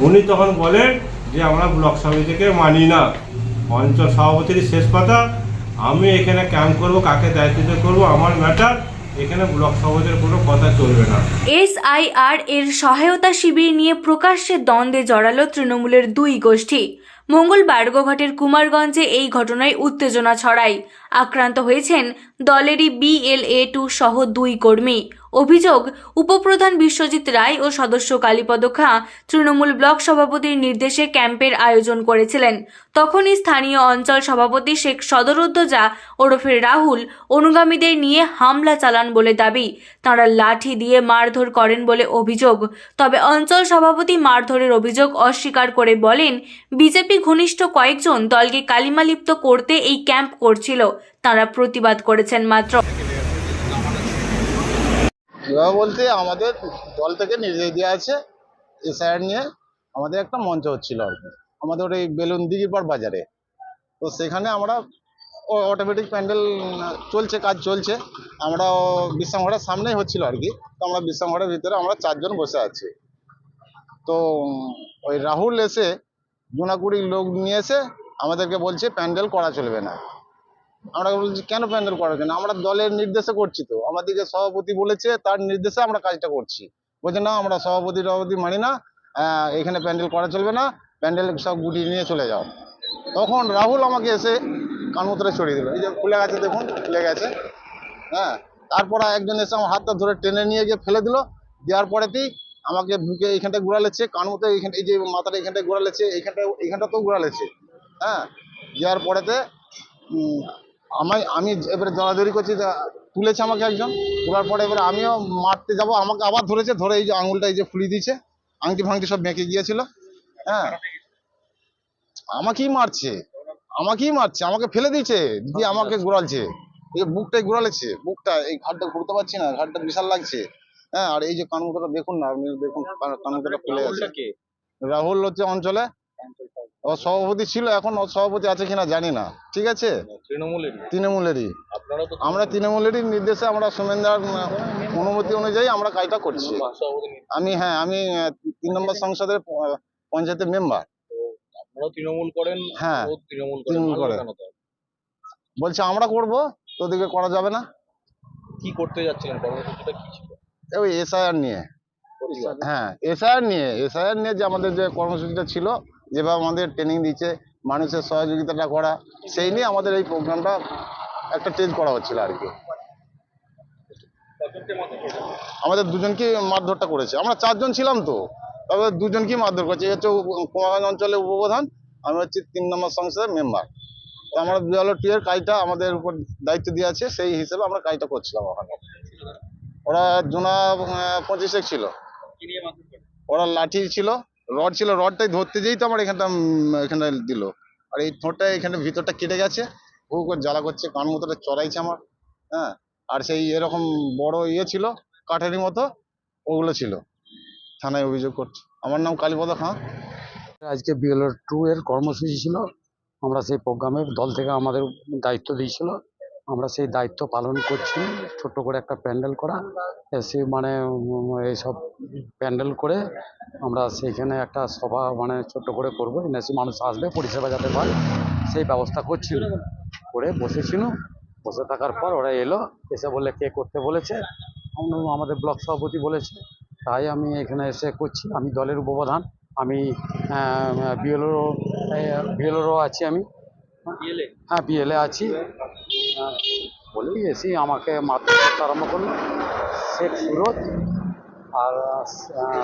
উনি তখন বলেন যে আমরা ব্লক সমিতিকে মানি না। অঞ্চল সভাপতির শেষ কথা, আমি এখানে ক্যাম্প করব, কাকে দায়িত্ব করব, আমার ম্যাটার এর সহায়তা শিবির নিয়ে প্রকাশ্যে দ্বন্দ্বে জড়ালো তৃণমূলের দুই গোষ্ঠী। মঙ্গলবার গোঘাটের কুমারগঞ্জে এই ঘটনায় উত্তেজনা ছড়ায়। আক্রান্ত হয়েছেন দলেরই বিএলএ টু সহ দুই কর্মী। অভিযোগ, উপপ্রধান বিশ্বজিৎ রায় ও সদস্য কালীপদ খাঁ তৃণমূল ব্লক সভাপতির নির্দেশে ক্যাম্পের আয়োজন করেছিলেন। তখনই স্থানীয় অঞ্চল সভাপতি শেখ সদরুদ্দোজা ওরফে রাহুল অনুগামীদের নিয়ে হামলা চালান বলে দাবি। তাঁরা লাঠি দিয়ে মারধর করেন বলে অভিযোগ। তবে অঞ্চল সভাপতি মারধরের অভিযোগ অস্বীকার করে বলেন, বিজেপি ঘনিষ্ঠ কয়েকজন দলকে কালিমালিপ্ত করতে এই ক্যাম্প করছিল। তাঁরা প্রতিবাদ করেছেন মাত্র। কীভাবে বলতে আমাদের দল থেকে নির্দেশ দেওয়া আছে, এসআইআর নিয়ে আমাদের একটা মঞ্চ হচ্ছিল আর কি। আমাদের এই বেলুন দিঘির বাজারে। তো সেখানে আমরা ও অটোমেটিক প্যান্ডেল চলছে, কাজ চলছে। আমরা বিশ্রামঘরের সামনেই হচ্ছিল আর কি। তো আমরা বিশ্রামঘরের ভিতরে আমরা চারজন বসে আছি। তো ওই রাহুল এসে, জোনাকুড়ির লোক নিয়ে এসে আমাদেরকে বলছে, প্যান্ডেল করা চলবে না। আমরা বলছি, কেন প্যান্ডেল করা যায় না আমরা দলের নির্দেশে করছি তো। আমাদেরকে সভাপতি বলেছে, তার নির্দেশে আমরা কাজটা করছি। বলছে, না, আমরা সভাপতি টভাপতি মানি না। এখানে প্যান্ডেল করা চলবে না। প্যান্ডেল সব গুটিয়ে নিয়ে চলে যাও। তখন রাহুল আমাকে এসে কানমুত্রে ছড়িয়ে দিল। এই যে খুলে গেছে, দেখুন, খুলে গেছে। হ্যাঁ তারপর একজন এসে আমার হাতটা ধরে টেনে নিয়ে গিয়ে ফেলে দিল। দেওয়ার পরেতেই আমাকে বুকে এইখানটা ঘোরালেছে কানমুতে এইখান এই যে মাথাটা এইখানটায় ঘোরালেছে এইখানটা এইখানটাতেও ঘোরালেছে। হ্যাঁ দেওয়ার পরেতে আমায় আমি এবারে দৌড়াদৌড়ি করছি তুলেছে আমাকে একজন। তোলার পরে এবারে আমিও মারতে যাব আমাকে আবার ধরেছে ধরে এই যে আঙুলটা এই যে ফুলি দিয়েছে আংটি ফাংটি সব বেঁকে গিয়েছিল। হ্যাঁ। আমাকেই মারছে আমাকেই মারছে আমাকে ফেলে দিয়েছে দিয়ে আমাকে ঘোরালছে। এই বুকটাই ঘোরালেছে বুকটা এই ঘাটটা ঘুরতে পারছি না ঘাটটা বিশাল লাগছে। হ্যাঁ আর এই যে কানমুখটা দেখুন না আপনি দেখুন কানমুখটা খুলে গেছে রাহুল হচ্ছে অঞ্চলে। ও সভাপতি ছিল এখন ও সভাপতি আছে কিনা জানি না। ঠিক আছে? তৃণমূলেরই। আমরা তৃণমূলেরই। নির্দেশে আমরা সোমেনদার অনুমতি অনুযায়ী আমরা কাজটা করছি। আমি হ্যাঁ আমি তিন নম্বর সংসদের পঞ্চায়েতের মেম্বার। তৃণমূল করেন হ্যাঁ, তৃণমূল করেন। তাহলে? বলছে আমরা করব তোদেরকে করা যাবে না। কি করতে যাচ্ছিলেন? কর্মসূচিটা কি ছিল? ওই এসআইআর নিয়ে। হ্যাঁ এসআইআর নিয়ে এসআইআর নিয়ে যে আমাদের যে কর্মসূচিটা ছিল যেভাবে আমাদের ট্রেনিং দিচ্ছে মানুষের সহযোগিতাটা করা সেই নিয়ে আমাদের এই প্রোগ্রামটা একটা টেজ করা হচ্ছিল আর কি। আমাদের দুজনকে মারধরটা করেছে। আমরা চারজন ছিলাম তো তবে দুজনকেই মারধর করেছে। হচ্ছে কুমারগঞ্জ অঞ্চলের উপপ্রধান আমি হচ্ছে তিন নম্বর সংসদের মেম্বার তো আমরা বিয়ালো টু এর কাজটা আমাদের উপর দায়িত্ব দিয়ে আছে সেই হিসেবে আমরা কাজটা করছিলাম ওখানে। ওরা জোনা আহ, পঁচিশে ছিল। ওরা লাঠি ছিল। রড ছিল, রডটাই ধরতে যেই তো আমার এখানটা এখানটা দিল। আর এই ঠোঁটটা এখানে ভিতরটা কেটে গেছে হু করে জ্বালা করছে, কান মতোটা চড়াইছে আমার হ্যাঁ? আর সেই এরকম বড় ইয়ে ছিল, কাঠারি মতো, ওগুলো ছিল। থানায় অভিযোগ করছে। আমার নাম কালীপদ খাঁ। আজকে বিএলআর টু এর কর্মসূচি ছিল। আমরা সেই প্রোগ্রামে দল থেকে আমাদের দায়িত্ব দিয়েছিল। আমরা সেই দায়িত্ব পালন করছি। ছোট্ট করে একটা প্যান্ডেল করা। এসে মানে এইসব প্যান্ডেল করে আমরা সেইখানে একটা সভা মানে ছোট্ট করে করব। এনএসি মানুষ আসবে পরিষেবা যাতে পায় সেই ব্যবস্থা করছিল করে বসেছিল বসে থাকার পর ওরা এলো এসে বললে কে করতে বলেছে। আমাদের ব্লক সভাপতি বলেছে তাই আমি এখানে এসে করছি। আমি দলের উপপ্রধান। আমি বিএলও বিএলওরও আছি আমি। হ্যাঁ বিএলএ আছি। বলেই এসে আমাকে মারতে আরম্ভ করল। শেখ সুরজ আর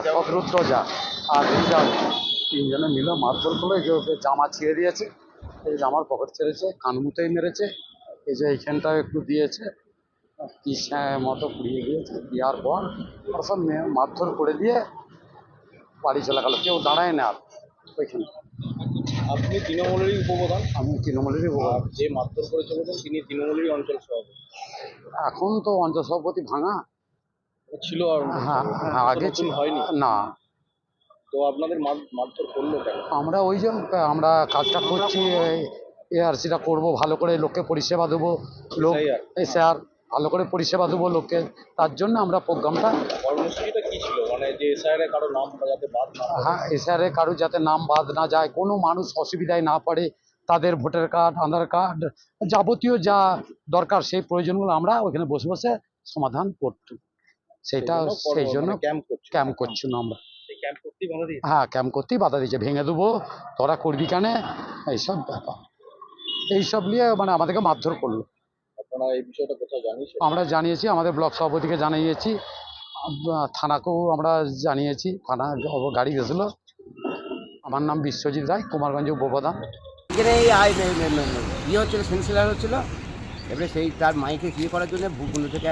সদরুদ্র যা। আর রিজাল তিনজনে মিলে মারধর করল যে ওকে জামা ছিঁড়ে দিয়েছে, এই জামার পকেট ছেড়েছে কানমুতেই মেরেছে, এই যে এইখানটাও একটু দিয়েছে পিস মতো পুড়িয়ে দিয়েছে, দেওয়ার পর ওরা সব মারধর করে দিয়ে বাড়ি চলে গেল। কেউ দাঁড়ায় না আর ওইখানে। আপনি তৃণমূলেরই উপপ্রধান? আমি তৃণমূলেরই আর উপর যে মারধর করে চলেছেন তিনি তৃণমূলেরই অঞ্চল সভাপতি। এখন তো অঞ্চল সভাপতি ভাঙা। ছিল আর হ্যাঁ হ্যাঁ আগে নতুন ছিল। হয়নি না। তো আপনাদের মার- মারধর করল কেন? আমরা ওই যে আমরা কাজটা করছি এআরসিটা করব ভালো করে লোককে পরিষেবা দেবো লোক SIR? এই স্যার ভালো করে পরিষেবা দেবো লোককে। তার জন্য আমরা প্রোগ্রামটা কর্মসূচিটা কি ছিল? মানে যে এসআইআর কারও নাম যাতে বাদ না হ্যাঁ এসআরে কারও যাতে নাম বাদ না যায় কোনো মানুষ অসুবিধায় না পড়ে তাদের ভোটার কার্ড আধার কার্ড যাবতীয় যা দরকার সেই প্রয়োজনগুলো আমরা ওখানে বসে বসে সমাধান করত। সেটা সেই জন্য মানে ক্যাম্প করছে। করছিল আমরা। করতেই বাধা দিয়েছে। হ্যাঁ ক্যাম্প করতেই বাধা দিয়েছে ভেঙে দেবো তোরা করবি কেন? এইসব ব্যাপার। এইসব নিয়ে মানে আমাদেরকে মারধর করল। আমরা জানিয়েছি আমাদের ব্লক সভাপতিকে জানিয়েছি থানাকেও আমরা জানিয়েছি থানা গাড়ি গেছিল। আমার নাম বিশ্বজিৎ রায় কুমারগঞ্জ উপপ্রধান। এখানে ইয়ে হচ্ছিল সেন্সিলার হচ্ছিল। এবারে সেই তার মাইকে ইয়ে করার জন্য বুকগুলো থেকে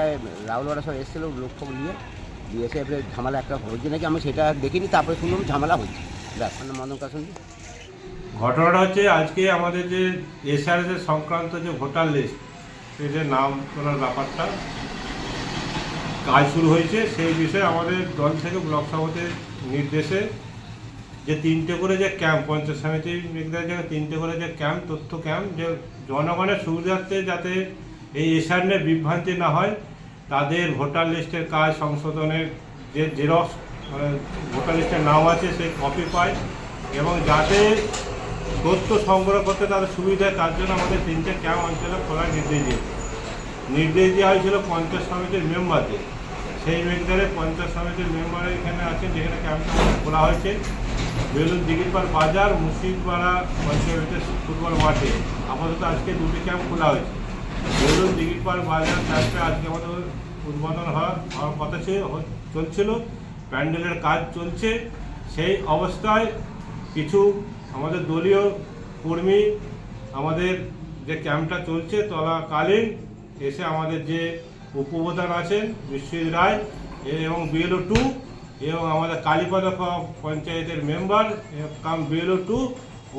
রাহুল ওরা সব এসেছিল লোক ফোক নিয়ে। দিয়ে এসে এবারে ঝামেলা একটা হচ্ছে নাকি আমি সেটা দেখিনি তারপরে শুনলাম ঝামেলা হচ্ছে ব্যাস মানে মদন কাসন। ঘটনাটা হচ্ছে আজকে আমাদের যে এসআরএস এর সংক্রান্ত যে ভোটার লিস্ট সেই যে নাম তোলার ব্যাপারটা কাজ শুরু হয়েছে, সেই বিষয়ে আমাদের দল থেকে ব্লক সভাপতির নির্দেশে যে তিনটে করে যে ক্যাম্প, পঞ্চায়েত সমিতির জায়গায় তিনটে করে যে ক্যাম্প, তথ্য ক্যাম্প, যে জনগণের সুবিধার্থে যাতে এই এসআর নিয়ে বিভ্রান্তি না হয়, তাদের ভোটার লিস্টের কাজ সংশোধনের যে জেরক্স ভোটার লিস্টের নাম আছে সেই কপি পায় এবং যাতে তথ্য সংগ্রহ করতে তাদের সুবিধা তার জন্য আমাদের তিনটে ক্যাম্প অঞ্চলে খোলার নির্দেশ দিয়েছে। নির্দেশ দেওয়া হয়েছিল পঞ্চায়েত সমিতির মেম্বারদের। সেই মেম্বারে পঞ্চায়েত সমিতির মেম্বার এখানে আছেন, যেখানে ক্যাম্পটা খোলা হয়েছে। বেলুন দিঘিরপাড় বাজার মুর্শিদপাড়া পঞ্চায়েতের ফুটবল মাঠে। আপাতত আজকে দুটি ক্যাম্প খোলা হয়েছে। বেলুন দিঘিরপাড় বাজার ক্যাম্পে আজকে আমাদের উদ্বোধন হওয়ার হওয়ার কথা চলছিল। প্যান্ডেলের কাজ চলছে। সেই অবস্থায় কিছু আমাদের দলীয় কর্মী আমাদের যে ক্যাম্পটা চলছে চলাকালীন এসে আমাদের যে উপপ্রধান আছেন বিশ্বজিৎ রায় এবং বিএলও টু এবং আমাদের কালীপদ পঞ্চায়েতের মেম্বার কাম বিএলও টু,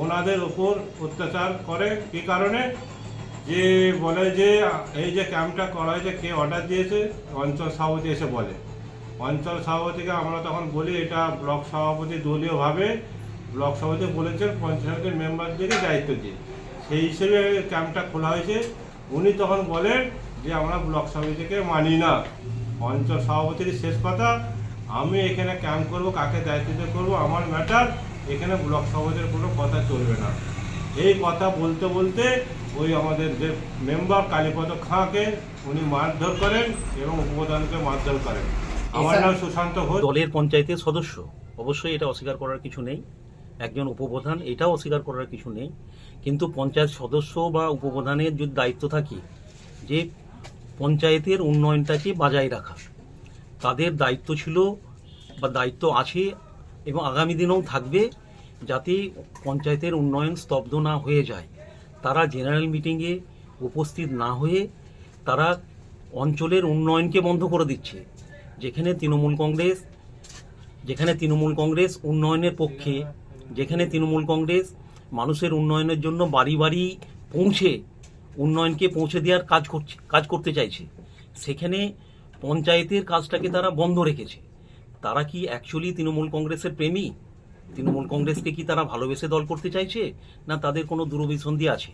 ওনাদের ওপর অত্যাচার করে। কী কারণে যে বলে যে, এই যে ক্যাম্পটা করা হয়েছে, কে অর্ডার দিয়েছে, অঞ্চল সভাপতি এসে বলে। অঞ্চল সভাপতিকে আমরা তখন বলি, এটা ব্লক সভাপতি দলীয়ভাবে, ব্লক সভাপতি বলেছেন, পঞ্চায়েতের মেম্বারদেরকে দায়িত্ব দিয়ে। সেই হিসেবে ক্যাম্পটা খোলা হয়েছে। উনি তখন বলেন যে আমরা ব্লক সমিতিকে মানি না। অঞ্চল সভাপতির শেষ কথা আমি এখানে ক্যাম্প করব কাকে দায়িত্ব দিয়ে করব আমার ম্যাটার এখানে ব্লক সভাপতির কোনো কথা চলবে না। এই কথা বলতে বলতে ওই আমাদের যে মেম্বার কালীপদ খাঁকে উনি মারধর করেন এবং উপপ্রধানকে মারধর করেন। আমার নাম সুশান্ত ঘোষ। দলের পঞ্চায়েতের সদস্য। অবশ্যই এটা অস্বীকার করার কিছু নেই। একজন উপপ্রধান, এটাও অস্বীকার করার কিছু নেই। কিন্তু পঞ্চায়েত সদস্য বা উপপ্রধানের যদি দায়িত্ব থাকে যে পঞ্চায়েতের উন্নয়নটাকে বজায় রাখা, তাদের দায়িত্ব ছিল বা দায়িত্ব আছে এবং আগামী দিনেও থাকবে যাতে পঞ্চায়েতের উন্নয়ন স্তব্ধ না হয়ে যায়। তারা জেনারেল মিটিংয়ে উপস্থিত না হয়ে তারা অঞ্চলের উন্নয়নকে বন্ধ করে দিচ্ছে। যেখানে তৃণমূল কংগ্রেস, যেখানে তৃণমূল কংগ্রেস উন্নয়নের পক্ষে যেখানে তৃণমূল কংগ্রেস মানুষের উন্নয়নের জন্য বাড়ি বাড়ি পৌঁছে, উন্নয়নকে পৌঁছে দেওয়ার কাজ করছে, কাজ করতে চাইছে। সেখানে পঞ্চায়েতের কাজটাকে তারা বন্ধ রেখেছে। তারা কি অ্যাকচুয়ালি তৃণমূল কংগ্রেসের প্রেমী? তৃণমূল কংগ্রেসকে কি তারা ভালোবেসে দল করতে চাইছে? না তাদের কোনো দূরভিসন্ধি আছে?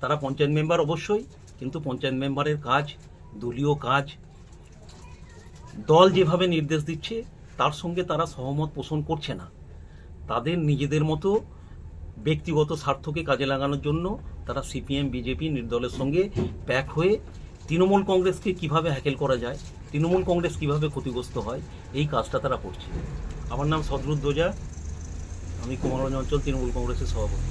তারা পঞ্চায়েত মেম্বার অবশ্যই, কিন্তু পঞ্চায়েত মেম্বারের কাজ, দলীয় কাজ, দল যেভাবে নির্দেশ দিচ্ছে, তার সঙ্গে তারা সহমত পোষণ করছে না। তাদের নিজেদের মতো ব্যক্তিগত স্বার্থকে কাজে লাগানোর জন্য তারা সিপিএম, বিজেপি, নির্দলের সঙ্গে প্যাক হয়ে তৃণমূল কংগ্রেসকে কীভাবে হ্যাকেল করা যায়, তৃণমূল কংগ্রেস কীভাবে ক্ষতিগ্রস্ত হয়, এই কাজটা তারা করছে। আমার নাম সদরুদ্দোজা, আমি কুমারগঞ্জ অঞ্চল তৃণমূল কংগ্রেসের সভাপতি।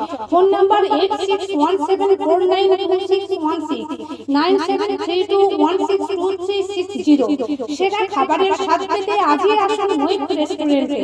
Phone number eight one seven four nine one seven three two one six সেরা খাবারের স্বাদ পেতে আজই আসুন মৈত্র রেস্টুরেন্টে।